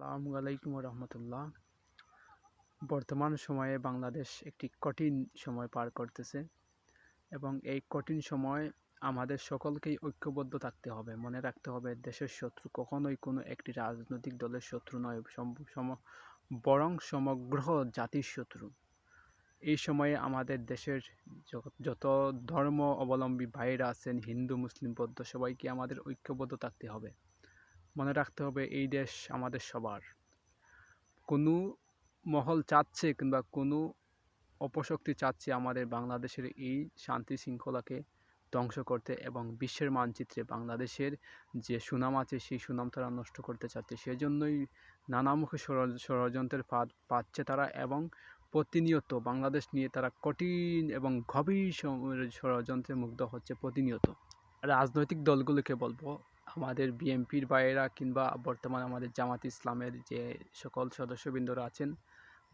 আসসালামু আলাইকুম রহমতুল্লাহ বর্তমান সময়ে বাংলাদেশ একটি কঠিন সময় পার করতেছে এবং এই কঠিন সময় আমাদের সকলকেই ঐক্যবদ্ধ থাকতে হবে, মনে রাখতে হবে দেশের শত্রু কখনোই কোনো একটি রাজনৈতিক দলের শত্রু নয় বরং সমগ্র জাতির শত্রু। এই সময়ে আমাদের দেশের যত ধর্ম অবলম্বী ভাইরা আছেন, হিন্দু, মুসলিম, বৌদ্ধ, সবাইকে আমাদের ঐক্যবদ্ধ থাকতে হবে। মনে রাখতে হবে, এই দেশ আমাদের সবার। কোনো মহল চাচ্ছে কিংবা কোনো অপশক্তি চাচ্ছে আমাদের বাংলাদেশের এই শান্তি শৃঙ্খলাকে ধ্বংস করতে এবং বিশ্বের মানচিত্রে বাংলাদেশের যে সুনাম আছে, সেই সুনাম তারা নষ্ট করতে চাচ্ছে। সেজন্যই নানামুখী ষড়- ষড়যন্ত্রের ফাঁদ পাচ্ছে তারা এবং প্রতিনিয়ত বাংলাদেশ নিয়ে তারা কঠিন এবং গভীর ষড়যন্ত্রে মুগ্ধ হচ্ছে প্রতিনিয়ত। রাজনৈতিক দলগুলোকে বলব আমাদের বিএনপির বাইরা কিংবা বর্তমান আমাদের জামাত ইসলামের যে সকল সদস্যবৃন্দরা আছেন,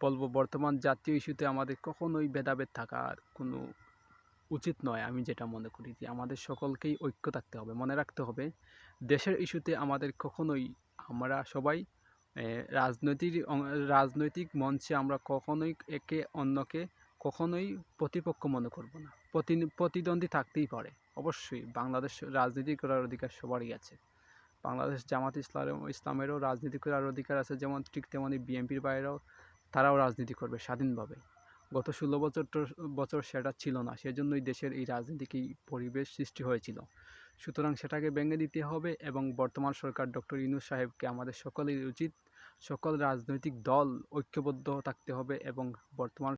বলব বর্তমান জাতীয় ইস্যুতে আমাদের কখনোই ভেদাভেদ থাকার কোনো উচিত নয় আমি যেটা মনে করি যে আমাদের সকলকেই ঐক্য থাকতে হবে, মনে রাখতে হবে দেশের ইস্যুতে আমাদের কখনোই আমরা সবাই রাজনৈতিক রাজনৈতিক মঞ্চে আমরা কখনোই একে অন্যকে কখনোই প্রতিপক্ষ মনে করব না। প্রতি- প্রতিদ্বন্দ্বী থাকতেই পারে। অবশ্যই বাংলাদেশ রাজনীতি করার অধিকার সবারই আছে। বাংলাদেশ জামাত ইসলাম, ইসলামেরও রাজনীতি করার অধিকার আছে, যেমন ঠিক তেমনই বিএনপির বাইরেও তারাও রাজনীতি করবে স্বাধীনভাবে। গত ষোলো বছর বছর সেটা ছিল না, সেজন্যই দেশের এই রাজনীতিক পরিবেশ সৃষ্টি হয়েছিল। সুতরাং সেটাকে ভেঙে দিতে হবে এবং বর্তমান সরকার ডক্টর ইনু সাহেবকে আমাদের সকলের উচিত সকল রাজনৈতিক দল ঐক্যবদ্ধ থাকতে হবে এবং বর্তমান